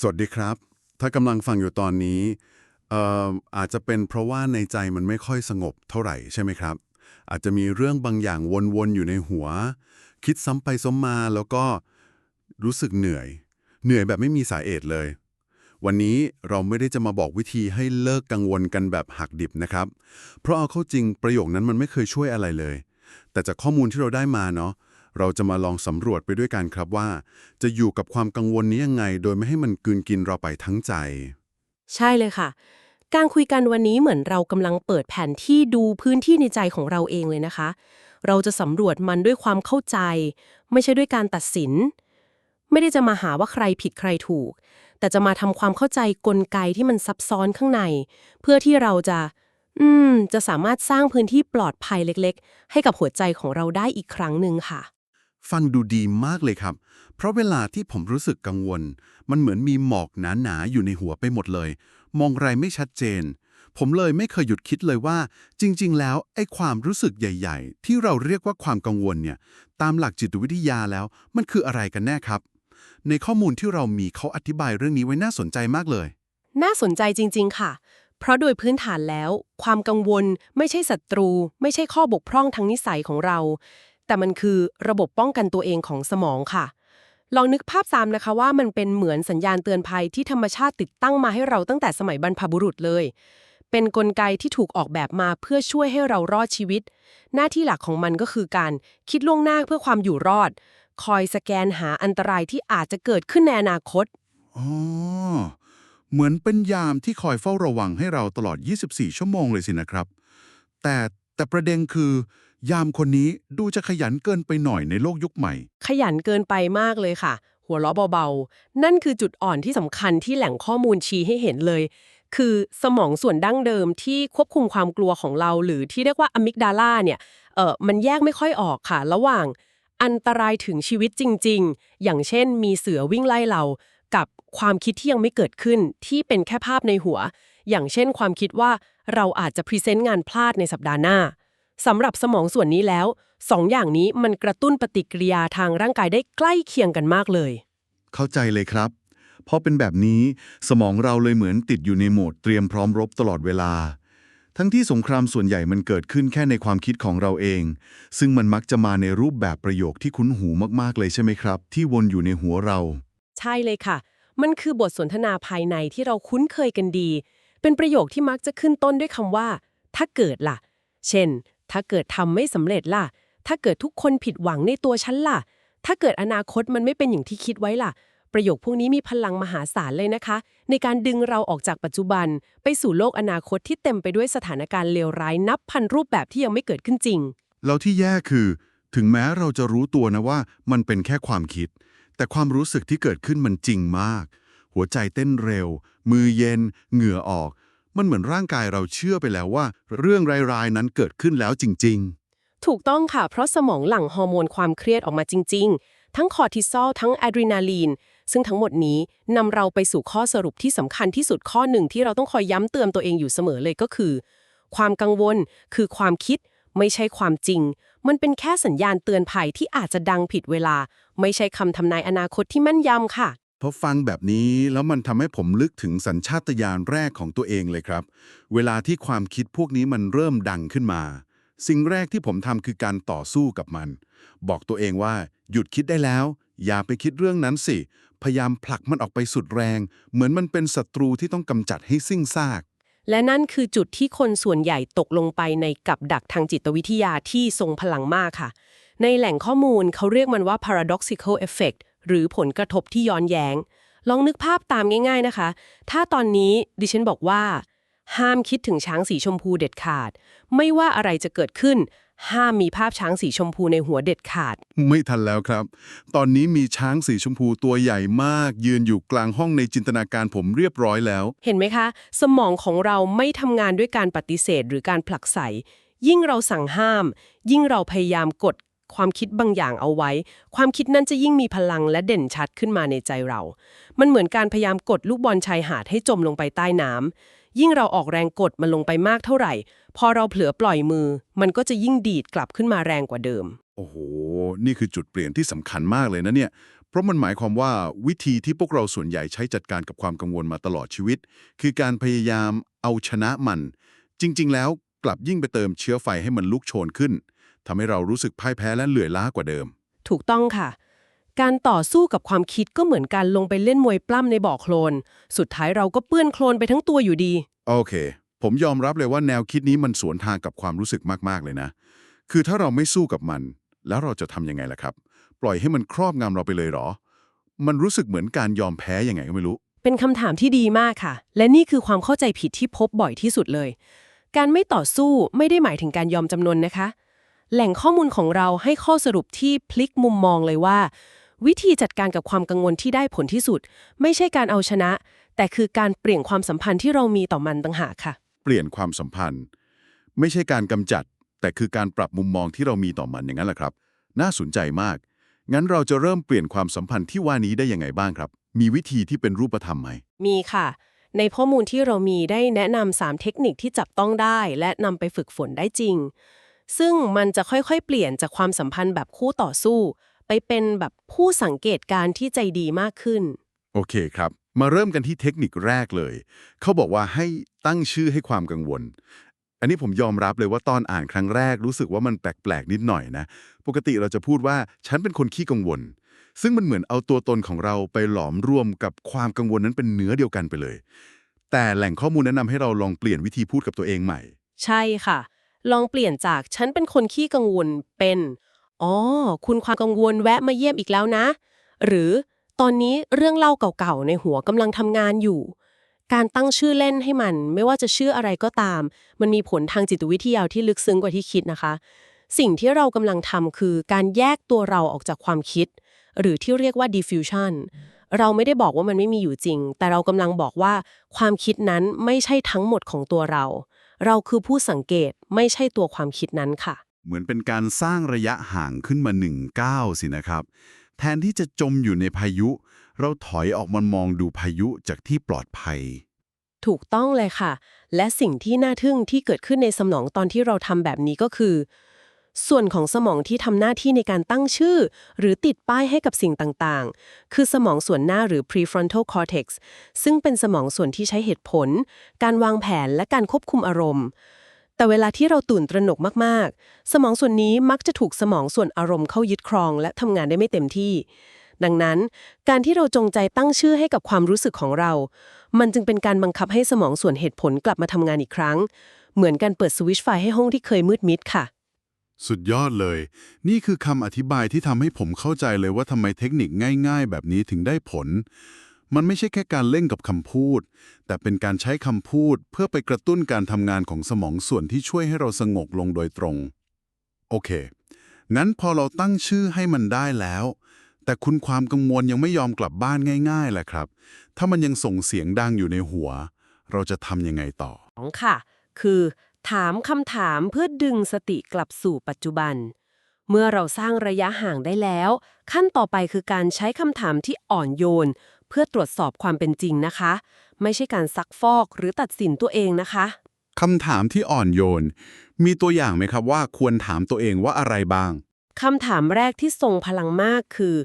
สวัสดีครับ ถ้ากำลังฟังอยู่ตอนนี้เอ่ออาจจะเป็นเพราะว่าในใจมันไม่ค่อยสงบเท่าไหร่ใช่ไหมครับ อาจจะมีเรื่องบางอย่างวนๆอยู่ในหัว คิดซ้ำไปซ้ำมาแล้วก็รู้สึกเหนื่อย เหนื่อยแบบไม่มีสาเหตุเลย วันนี้เราไม่ได้จะมาบอกวิธีให้เลิกกังวลกันแบบหักดิบนะครับ เพราะเอาเข้าจริงประโยคนั้นมันไม่เคยช่วยอะไรเลย แต่จากข้อมูลที่เราได้มาเนาะ เราจะมาลองสำรวจไปด้วยกันครับว่า จะอยู่กับความกังวลนี้ยังไง โดยไม่ให้มันกืนกินเราไปทั้งใจ ใช่เลยค่ะ การคุยกันวันนี้เหมือนเรากำลังเปิดแผนที่ดูพื้นที่ในใจของเราเองเลยนะคะ เราจะสำรวจมันด้วยความเข้าใจ ไม่ใช่ด้วยการตัดสิน ไม่ได้จะมาหาว่าใครผิดใครถูก แต่จะมาทำความเข้าใจกลไกที่มันซับซ้อนข้างใน เพื่อที่เราจะอืม จะสามารถสร้างพื้นที่ปลอดภัยเล็ก ๆ ให้กับหัวใจของเราได้อีกครั้งหนึ่งค่ะ ฟังดูดีมากเลยครับ เพราะเวลาที่ผมรู้สึกกังวล มันเหมือนมีหมอกหนาๆอยู่ในหัวไปหมดเลย มองไรไม่ชัดเจน ผมเลยไม่เคยหยุดคิดเลยว่า จริง ๆ แล้วไอ้ความรู้สึกใหญ่ ๆ ที่เราเรียกว่าความกังวลเนี่ย ตามหลักจิตวิทยาแล้ว มันคืออะไรกันแน่ครับ ในข้อมูลที่เรามีเขาอธิบายเรื่องนี้ไว้น่าสนใจมากเลย น่าสนใจจริง ๆ ค่ะ เพราะโดยพื้นฐานแล้ว ความกังวลไม่ใช่ศัตรู ไม่ใช่ข้อบกพร่องทางนิสัยของเรา แต่มันคือระบบป้องกันตัวเองของสมองค่ะ ลองนึกภาพตามนะคะว่ามันเป็นเหมือนสัญญาณเตือนภัยที่ธรรมชาติติดตั้งมาให้เราตั้งแต่สมัยบรรพบุรุษเลย เป็นนกลไกที่ถูกออกแบบมาเพื่อช่วยให้เรารอดชีวิต หน้าที่หลักของมันก็คือการคิดล่วงหน้าเพื่อความอยู่รอด คอยสแกนหาอันตรายที่อาจจะเกิดขึ้นในอนาคตอ๋อเหมือนเป็นยามที่คอยเฝ้าระวังให้เราตลอด 24 ชั่วโมงเลยสินะครับ แต่แต่ประเด็นคือ ยามคนนี้ดูจะขยันเกินไปหน่อยในโลกยุคใหม่ ขยันเกินไปมากเลยค่ะ หัวเราะเบาๆ นั่นคือจุดอ่อนที่สำคัญที่แหล่งข้อมูลชี้ให้เห็นเลย คือสมองส่วนดั้งเดิมที่ควบคุมความกลัวของเรา หรือที่เรียกว่าอะมิกดาลาเนี่ยเออมันแยกไม่ค่อยออกค่ะ ระหว่างอันตรายถึงชีวิตจริง ๆ อย่างเช่น มีเสือวิ่งไล่เรา กับความคิดที่ยังไม่เกิดขึ้นที่เป็นแค่ภาพในหัว อย่างเช่นความคิดว่าเราอาจจะพรีเซนต์งานพลาดในสัปดาห์หน้า สำหรับสมองส่วนนี้แล้วสองอย่างนี้มันกระตุ้นปฏิกิริยาทางร่างกายได้ใกล้เคียงกันมากเลย เข้าใจเลยครับ เพราะเป็นแบบนี้สมองเราเลยเหมือนติดอยู่ในโหมดเตรียมพร้อมรบตลอดเวลา ทั้งที่สงครามส่วนใหญ่มันเกิดขึ้นแค่ในความคิดของเราเอง ซึ่งมันมักจะมาในรูปแบบประโยคที่คุ้นหูมากๆเลยใช่ไหมครับ ที่วนอยู่ในหัวเรา ใช่เลยค่ะ มันคือบทสนทนาภายในที่เราคุ้นเคยกันดี เป็นประโยคที่มักจะขึ้นต้นด้วยคำว่า ถ้าเกิดล่ะ เช่น ถ้าเกิดทำไม่สำเร็จล่ะ ถ้าเกิดทุกคนผิดหวังในตัวฉันล่ะ ถ้าเกิดอนาคตมันไม่เป็นอย่างที่คิดไว้ล่ะ ประโยคพวกนี้มีพลังมหาศาลเลยนะคะ ในการดึงเราออกจากปัจจุบัน ไปสู่โลกอนาคตที่เต็มไปด้วยสถานการณ์เลวร้ายนับพันรูปแบบที่ยังไม่เกิดขึ้นจริง แล้วที่แย่คือ ถึงแม้เราจะรู้ตัวนะว่ามันเป็นแค่ความคิด แต่ความรู้สึกที่เกิดขึ้นมันจริงมาก หัวใจเต้นเร็ว มือเย็น เหงื่อออก มันเหมือนร่างกายเราเชื่อไปแล้วว่า เรื่องร้ายๆนั้นเกิดขึ้นแล้วจริง ๆ ถูกต้องค่ะ เพราะสมองหลั่งฮอร์โมนความเครียดออกมาจริง ๆ ทั้งคอร์ติซอลทั้งอะดรีนาลีน ซึ่งทั้งหมดนี้นำเราไปสู่ข้อสรุปที่สำคัญที่สุดข้อหนึ่งที่เราต้องคอยย้ำเตือนตัวเองอยู่เสมอเลยก็คือ ความกังวลคือความคิดไม่ใช่ความจริง มันเป็นแค่สัญญาณเตือนภัยที่อาจจะดังผิดเวลา ไม่ใช่คำทำนายอนาคตที่แม่นยำค่ะ พราะฟังแบบนี้แล้วมันทำให้ผมลึกถึงสัญชาตญาณแรกของตัวเองเลยครับ เวลาที่ความคิดพวกนี้มันเริ่มดังขึ้นมา สิ่งแรกที่ผมทำคือการต่อสู้กับมัน บอกตัวเองว่า หยุดคิดได้แล้ว อย่าไปคิดเรื่องนั้นสิ พยายามผลักมันออกไปสุดแรง เหมือนมันเป็นศัตรูที่ต้องกำจัดให้สิ้นซาก และนั่นคือจุดที่คนส่วนใหญ่ตกลงไปในกับดักทางจิตวิทยาที่ทรงพลังมากค่ะ ในแหล่งข้อมูลเขาเรียกมันว่า paradoxical effect หรือผลกระทบที่ย้อนแย้ง ลองนึกภาพตามง่าย ๆนะคะ ถ้าตอนนี้ดิฉันบอกว่า ห้ามคิดถึงช้างสีชมพูเด็ดขาด ไม่ว่าอะไรจะเกิดขึ้น ห้ามมีภาพช้างสีชมพูในหัวเด็ดขาด ไม่ทันแล้วครับ ตอนนี้มีช้างสีชมพูตัวใหญ่มาก ยืนอยู่กลางห้องในจินตนาการผมเรียบร้อยแล้ว เห็นไหมคะ สมองของเราไม่ทำงานด้วยการปฏิเสธหรือการผลักไสยิ่งเราสั่งห้าม ยิ่งเราพยายามกด ความคิดบางอย่างเอาไว้ ความคิดนั้นจะยิ่งมีพลังและเด่นชัดขึ้นมาในใจเรา มันเหมือนการพยายามกดลูกบอลชายหาดให้จมลงไปใต้น้ำยิ่งเราออกแรงกดมันลงไปมากเท่าไหร่ พอเราเผลอปล่อยมือ มันก็จะยิ่งดีดกลับขึ้นมาแรงกว่าเดิม โอ้โห นี่คือจุดเปลี่ยนที่สำคัญมากเลยนะเนี่ย เพราะมันหมายความว่าวิธีที่พวกเราส่วนใหญ่ใช้จัดการกับความกังวลมาตลอดชีวิต คือการพยายามเอาชนะมัน จริง ๆ แล้วกลับยิ่งไปเติมเชื้อไฟให้มันลุกโชนขึ้น ทำให้เรารู้สึกพ่ายแพ้และเหลื่อยล้ากว่าเดิม ถูกต้องค่ะ การต่อสู้กับความคิดก็เหมือนการลงไปเล่นมวยปล้ำในบ่อโคลน สุดท้ายเราก็เปื้อนโคลนไปทั้งตัวอยู่ดี โอเค ผมยอมรับเลยว่าแนวคิดนี้มันสวนทางกับความรู้สึกมากๆเลยนะ คือถ้าเราไม่สู้กับมัน แล้วเราจะทำยังไงล่ะครับ ปล่อยให้มันครอบงำเราไปเลยเหรอ มันรู้สึกเหมือนการยอมแพ้ยังไงก็ไม่รู้ เป็นคำถามที่ดีมากค่ะ และนี่คือความเข้าใจผิดที่พบบ่อยที่สุดเลย การไม่ต่อสู้ไม่ได้หมายถึงการยอมจำนนนะคะ แหล่งข้อมูลของเราให้ข้อสรุปที่พลิกมุมมองเลยว่า วิธีจัดการกับความกังวลที่ได้ผลที่สุด ไม่ใช่การเอาชนะ แต่คือการเปลี่ยนความสัมพันธ์ที่เรามีต่อมันต่างหากค่ะ เปลี่ยนความสัมพันธ์ ไม่ใช่การกำจัด แต่คือการปรับมุมมองที่เรามีต่อมันอย่างนั้นแหละครับ น่าสนใจมาก งั้นเราจะเริ่มเปลี่ยนความสัมพันธ์ที่ว่านี้ได้ยังไงบ้างครับ มีวิธีที่เป็นรูปธรรมไหมมีค่ะ ในข้อมูลที่เรามีได้แนะนำ3เทคนิคที่จับต้องได้ และนำไปฝึกฝนได้จริง ซึ่งมันจะค่อยๆ เปลี่ยนจากความสัมพันธ์แบบคู่ต่อสู้ ไปเป็นแบบผู้สังเกตการณ์ที่ใจดีมากขึ้น โอเคครับ มาเริ่มกันที่เทคนิคแรกเลย เขาบอกว่าให้ตั้งชื่อให้ความกังวล อันนี้ผมยอมรับเลยว่าตอนอ่านครั้งแรกรู้สึกว่ามันแปลกๆนิดหน่อยนะ ปกติเราจะพูดว่าฉันเป็นคนขี้กังวล ซึ่งมันเหมือนเอาตัวตนของเราไปหลอมรวมกับความกังวลนั้นเป็นเนื้อเดียวกันไปเลย แต่แหล่งข้อมูลแนะนำให้เราลองเปลี่ยนวิธีพูดกับตัวเองใหม่ ใช่ค่ะ ลองเปลี่ยนจากฉันเป็นคนขี้กังวลเป็นอ๋อคุณความกังวลแวะมาเยี่ยมอีกแล้วนะ หรือตอนนี้เรื่องเล่าเก่าๆในหัวกำลังทำงานอยู่ การตั้งชื่อเล่นให้มัน ไม่ว่าจะชื่ออะไรก็ตาม มันมีผลทางจิตวิทยาที่ลึกซึ้งกว่าที่คิดนะคะ สิ่งที่เรากำลังทำคือการแยกตัวเราออกจากความคิด หรือที่เรียกว่า diffusion เราไม่ได้บอกว่ามันไม่มีอยู่จริง แต่เรากำลังบอกว่าความคิดนั้นไม่ใช่ทั้งหมดของตัวเรา เราคือผู้สังเกตไม่ใช่ตัวความคิดนั้นค่ะ เหมือนเป็นการสร้างระยะห่างขึ้นมาหนึ่งก้าวสินะครับ แทนที่จะจมอยู่ในพายุ เราถอยออกมามองดูพายุจากที่ปลอดภัย ถูกต้องเลยค่ะ และสิ่งที่น่าทึ่งที่เกิดขึ้นในสมองตอนที่เราทำแบบนี้ก็คือ ส่วนของสมองที่ทำหน้าที่ในการตั้งชื่อ หรือติดป้ายให้กับสิ่งต่างๆ คือสมองส่วนหน้าหรือ prefrontal cortex ซึ่งเป็นสมองส่วนที่ใช้เหตุผล การวางแผนและการควบคุมอารมณ์ แต่เวลาที่เราตื่นตระหนกมากๆ สมองส่วนนี้มักจะถูกสมองส่วนอารมณ์เข้ายึดครอง และทำงานได้ไม่เต็มที่ ดังนั้น การที่เราจงใจตั้งชื่อให้กับความรู้สึกของเรา มันจึงเป็นการบังคับให้สมองส่วนเหตุผลกลับมาทำงานอีกครั้ง เหมือนการเปิดสวิตช์ไฟให้ห้องที่เคยมืดมิดค่ะ สุดยอดเลย นี่คือคำอธิบายที่ทำให้ผมเข้าใจเลยว่าทำไมเทคนิคง่าย ๆ แบบนี้ถึงได้ผล มันไม่ใช่แค่การเล่นกับคำพูด แต่เป็นการใช้คำพูดเพื่อไปกระตุ้นการทำงานของสมองส่วนที่ช่วยให้เราสงบลงโดยตรง โอเค งั้นพอเราตั้งชื่อให้มันได้แล้ว แต่คุณความกังวลยังไม่ยอมกลับบ้านง่ายๆแหละครับ ถ้ามันยังส่งเสียงดังอยู่ในหัว เราจะทำยังไงต่อสองค่ะ คือ ถามคำถามเพื่อดึงสติกลับสู่ปัจจุบัน เมื่อเราสร้างระยะห่างได้แล้ว ขั้นต่อไปคือการใช้คำถามที่อ่อนโยน เพื่อตรวจสอบความเป็นจริงนะคะ ไม่ใช่การซักฟอกหรือตัดสินตัวเองนะคะคำถามที่อ่อนโยน มีตัวอย่างไหมครับว่าควรถามตัวเองว่าอะไรบ้างคำถามแรกที่ทรงพลังมากคือ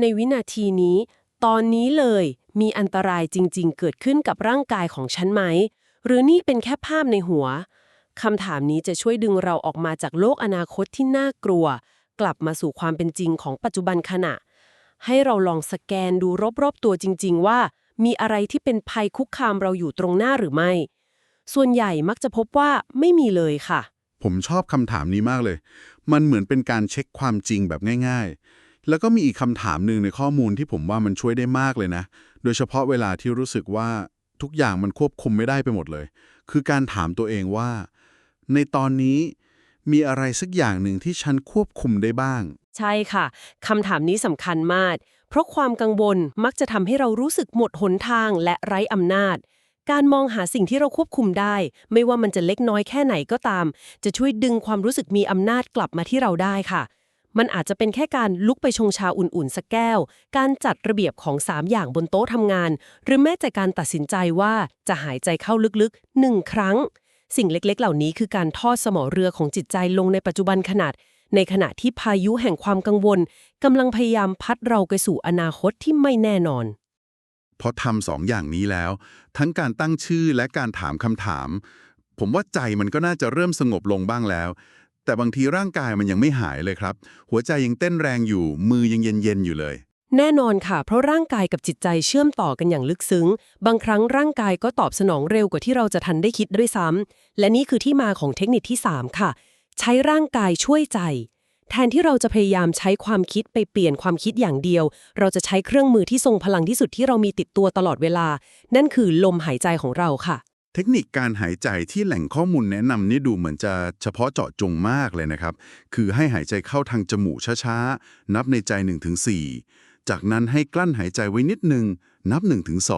ในวินาทีนี้ ตอนนี้เลยมีอันตรายจริง ๆ เกิดขึ้นกับร่างกายของฉันไหม หรือนี่เป็นแค่ภาพในหัว คำถามนี้จะช่วยดึงเราออกมาจากโลกอนาคตที่น่ากลัว กลับมาสู่ความเป็นจริงของปัจจุบันขณะ ให้เราลองสแกนดูรอบๆตัวจริง ๆ ว่า มีอะไรที่เป็นภัยคุกคามเราอยู่ตรงหน้าหรือไม่ ส่วนใหญ่มักจะพบว่าไม่มีเลยค่ะ ผมชอบคำถามนี้มากเลย มันเหมือนเป็นการเช็คความจริงแบบง่าย ๆ แล้วก็มีอีกคำถามหนึ่งในข้อมูลที่ผมว่ามันช่วยได้มากเลยนะ โดยเฉพาะเวลาที่รู้สึกว่าทุกอย่างมันควบคุมไม่ได้ไปหมดเลย คือการถามตัวเองว่า ในตอนนี้มีอะไรสักอย่างหนึ่งที่ฉันควบคุมได้บ้าง ใช่ค่ะคำถามนี้สำคัญมาก เพราะความกังวลมักจะทำให้เรารู้สึกหมดหนทางและไร้อำนาจ การมองหาสิ่งที่เราควบคุมได้ ไม่ว่ามันจะเล็กน้อยแค่ไหนก็ตาม จะช่วยดึงความรู้สึกมีอำนาจกลับมาที่เราได้ค่ะ มันอาจจะเป็นแค่การลุกไปชงชาอุ่นๆสักแก้ว การจัดระเบียบของ3อย่างบนโต๊ะทำงาน หรือแม้แต่การตัดสินใจว่าจะหายใจเข้าลึกๆหนึ่งครั้ง สิ่งเล็กๆ เหล่านี้คือการทอดสมอเรือของจิตใจลงในปัจจุบันขนาด ในขณะที่พายุแห่งความกังวลกำลังพยายามพัดเราไปสู่อนาคตที่ไม่แน่นอน พอทำสองอย่างนี้แล้ว ทั้งการตั้งชื่อและการถามคำถาม ผมว่าใจมันก็น่าจะเริ่มสงบลงบ้างแล้ว แต่บางทีร่างกายมันยังไม่หายเลยครับ หัวใจยังเต้นแรงอยู่มือยังเย็นๆอยู่เลย แน่นอนค่ะ เพราะร่างกายกับจิตใจเชื่อมต่อกันอย่างลึกซึ้ง บางครั้งร่างกายก็ตอบสนองเร็วกว่าที่เราจะทันได้คิดด้วยซ้ำและนี่คือที่มาของเทคนิคที่ 3 ค่ะ ใช้ร่างกายช่วยใจ แทนที่เราจะพยายามใช้ความคิดไปเปลี่ยนความคิดอย่างเดียว เราจะใช้เครื่องมือที่ทรงพลังที่สุดที่เรามีติดตัวตลอดเวลา นั่นคือลมหายใจของเราค่ะ เทคนิคการหายใจที่แหล่งข้อมูลแนะนำนี่ดูเหมือนจะเฉพาะเจาะจงมากเลยนะครับ คือให้หายใจเข้าทางจมูกช้าๆ นับในใจ 1-4 จากนั้นให้กลั้นหายใจไว้นิดหนึ่งนับ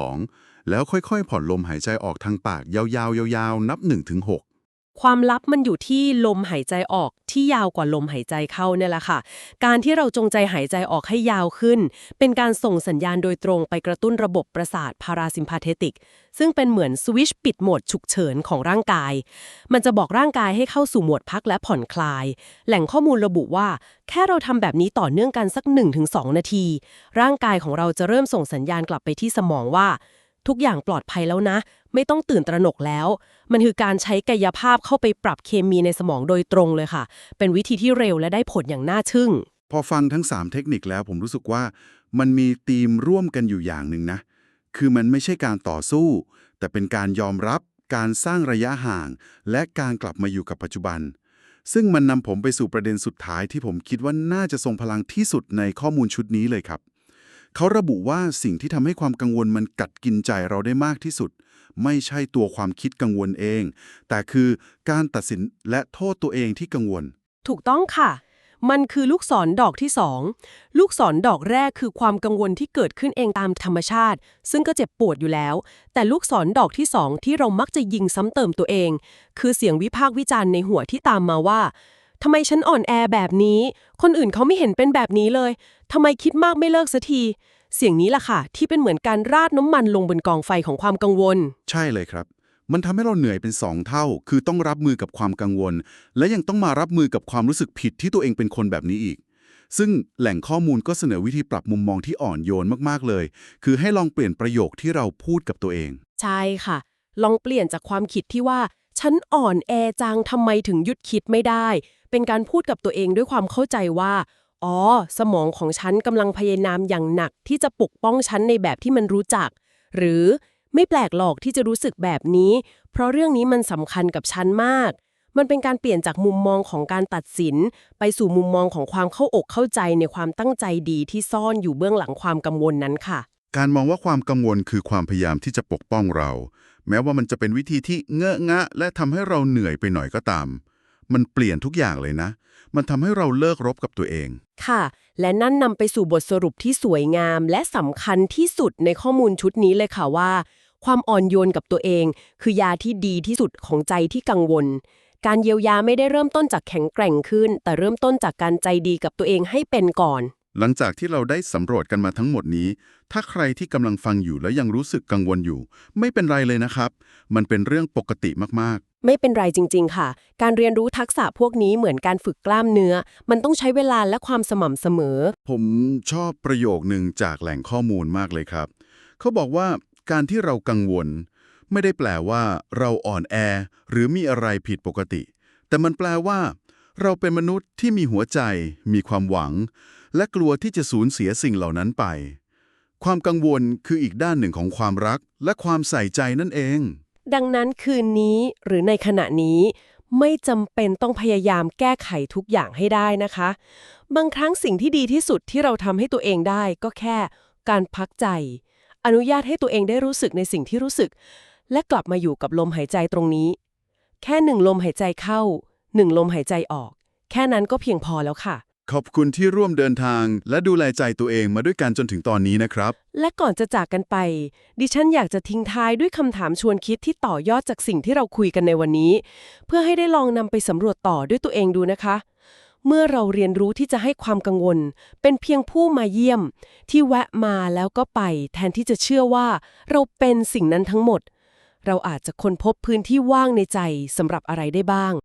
1-2 แล้วค่อยๆ ผ่อนลมหายใจออกทางปากยาวๆยาวๆนับ 1-6 ความลับมันอยู่ที่ลมหายใจออกที่ยาวกว่าลมหายใจเข้าเนี่ยแหละค่ะ การที่เราจงใจหายใจออกให้ยาวขึ้น เป็นการส่งสัญญาณโดยตรงไปกระตุ้นระบบประสาทพาราซิมพาเทติก ซึ่งเป็นเหมือนสวิตชปิดโหมดฉุกเฉินของร่างกาย มันจะบอกร่างกายให้เข้าสู่โหมดพักและผ่อนคลาย แหล่งข้อมูลระบุว่า แค่เราทำแบบนี้ต่อเนื่องกันสัก 1-2 นาที ร่างกายของเราจะเริ่มส่งสัญญาณกลับไปที่สมองว่า ทุกอย่างปลอดภัยแล้วนะ ไม่ต้องตื่นตระหนกแล้ว มันคือการใช้กายภาพเข้าไปปรับเคมีในสมองโดยตรงเลยค่ะ เป็นวิธีที่เร็วและได้ผลอย่างน่าทึ่ง พอฟังทั้ง 3 เทคนิคแล้วผมรู้สึกว่า มันมีธีมร่วมกันอยู่อย่างหนึ่งนะ คือมันไม่ใช่การต่อสู้ แต่เป็นการยอมรับ การสร้างระยะห่าง และการกลับมาอยู่กับปัจจุบัน ซึ่งมันนำผมไปสู่ประเด็นสุดท้ายที่ผมคิดว่าน่าจะทรงพลังที่สุดในข้อมูลชุดนี้เลยครับ เขาระบุว่าสิ่งที่ทำให้ความกังวลมันกัดกินใจเราได้มากที่สุด ไม่ใช่ตัวความคิดกังวลเอง แต่คือการตัดสินและโทษตัวเองที่กังวล ถูกต้องค่ะ มันคือลูกศรดอกที่2ลูกศรดอกแรกคือความกังวลที่เกิดขึ้นเองตามธรรมชาติ ซึ่งก็เจ็บปวดอยู่แล้ว แต่ลูกศรดอกที่2ที่เรามักจะยิงซ้ำเติมตัวเอง คือเสียงวิพากษ์วิจารณ์ในหัวที่ตามมาว่า ทำไมฉันอ่อนแอแบบนี้ คนอื่นเขาไม่เห็นเป็นแบบนี้เลยทำไมคิดมากไม่เลิกสักที เสียงนี้ล่ะค่ะ ที่เป็นเหมือนการราดน้ำมันลงบนกองไฟของความกังวล ใช่เลยครับ มันทำให้เราเหนื่อยเป็นสองเท่า คือต้องรับมือกับความกังวล และยังต้องมารับมือกับความรู้สึกผิดที่ตัวเองเป็นคนแบบนี้อีก ซึ่งแหล่งข้อมูลก็เสนอวิธีปรับมุมมองที่อ่อนโยนมากๆเลย คือให้ลองเปลี่ยนประโยคที่เราพูดกับตัวเอง ใช่ค่ะ ลองเปลี่ยนจากความคิดที่ว่า ฉันอ่อนแอจังทำไมถึงหยุดคิดไม่ได้ เป็นการพูดกับตัวเองด้วยความเข้าใจว่า อ๋อ สมองของฉันกำลังพยายามอย่างหนักที่จะปกป้องฉันในแบบที่มันรู้จัก หรือไม่แปลกหรอกที่จะรู้สึกแบบนี้ เพราะเรื่องนี้มันสำคัญกับฉันมาก มันเป็นการเปลี่ยนจากมุมมองของการตัดสิน ไปสู่มุมมองของความเข้าอกเข้าใจในความตั้งใจดีที่ซ่อนอยู่เบื้องหลังความกังวลนั้นค่ะ การมองว่าความกังวลคือความพยายามที่จะปกป้องเรา แม้ว่ามันจะเป็นวิธีที่เงอะงะ และทำให้เราเหนื่อยไปหน่อยก็ตาม มันเปลี่ยนทุกอย่างเลยนะ มันทำให้เราเลิกรบกับตัวเอง ค่ะ และนั่นนำไปสู่บทสรุปที่สวยงาม และสำคัญที่สุดในข้อมูลชุดนี้เลยค่ะว่า ความอ่อนโยนกับตัวเอง คือยาที่ดีที่สุดของใจที่กังวล การเยียวยาไม่ได้เริ่มต้นจากแข็งแกร่งขึ้น แต่เริ่มต้นจากการใจดีกับตัวเองให้เป็นก่อน หลังจากที่เราได้สำรวจกันมาทั้งหมดนี้ ถ้าใครที่กำลังฟังอยู่แล้วยังรู้สึกกังวลอยู่ ไม่เป็นไรเลยนะครับ มันเป็นเรื่องปกติมากไม่เป็นไรจริง ๆ ค่ะ การเรียนรู้ทักษะพวกนี้เหมือนการฝึกกล้ามเนื้อ มันต้องใช้เวลาและความสม่ำเสมอๆผมชอบประโยคหนึ่งจากแหล่งข้อมูลมากเลยครับ เขาบอกว่าการที่เรากังวล ไม่ได้แปลว่า เราอ่อนแอ หรือมีอะไรผิดปกติ แต่มันแปลว่า เราเป็นมนุษย์ที่มีหัวใจ มีความหวัง และกลัวที่จะสูญเสียสิ่งเหล่านั้นไป ความกังวลคืออีกด้านหนึ่งของความรักและความใส่ใจนั่นเอง ดังนั้นคืนนี้หรือในขณะนี้ไม่จำเป็นต้องพยายามแก้ไขทุกอย่างให้ได้นะคะ บางครั้งสิ่งที่ดีที่สุดที่เราทำให้ตัวเองได้ก็แค่การพักใจ อนุญาตให้ตัวเองได้รู้สึกในสิ่งที่รู้สึก และกลับมาอยู่กับลมหายใจตรงนี้ แค่หนึ่งลมหายใจเข้า หนึ่งลมหายใจออก แค่นั้นก็เพียงพอแล้วค่ะ ขอบคุณที่ร่วมเดินทาง และดูแลใจตัวเองมาด้วยกันจนถึงตอนนี้นะครับ และก่อนจะจากกันไป ดิฉันอยากจะทิ้งท้ายด้วยคำถามชวนคิดที่ต่อยอดจากสิ่งที่เราคุยกันในวันนี้ เพื่อให้ได้ลองนำไปสำรวจต่อด้วยตัวเองดูนะคะ เมื่อเราเรียนรู้ที่จะให้ความกังวล เป็นเพียงผู้มาเยี่ยม ที่แวะมาแล้วก็ไป แทนที่จะเชื่อว่า เราเป็นสิ่งนั้นทั้งหมด เราอาจจะค้นพบพื้นที่ว่างในใจสำหรับอะไรได้บ้าง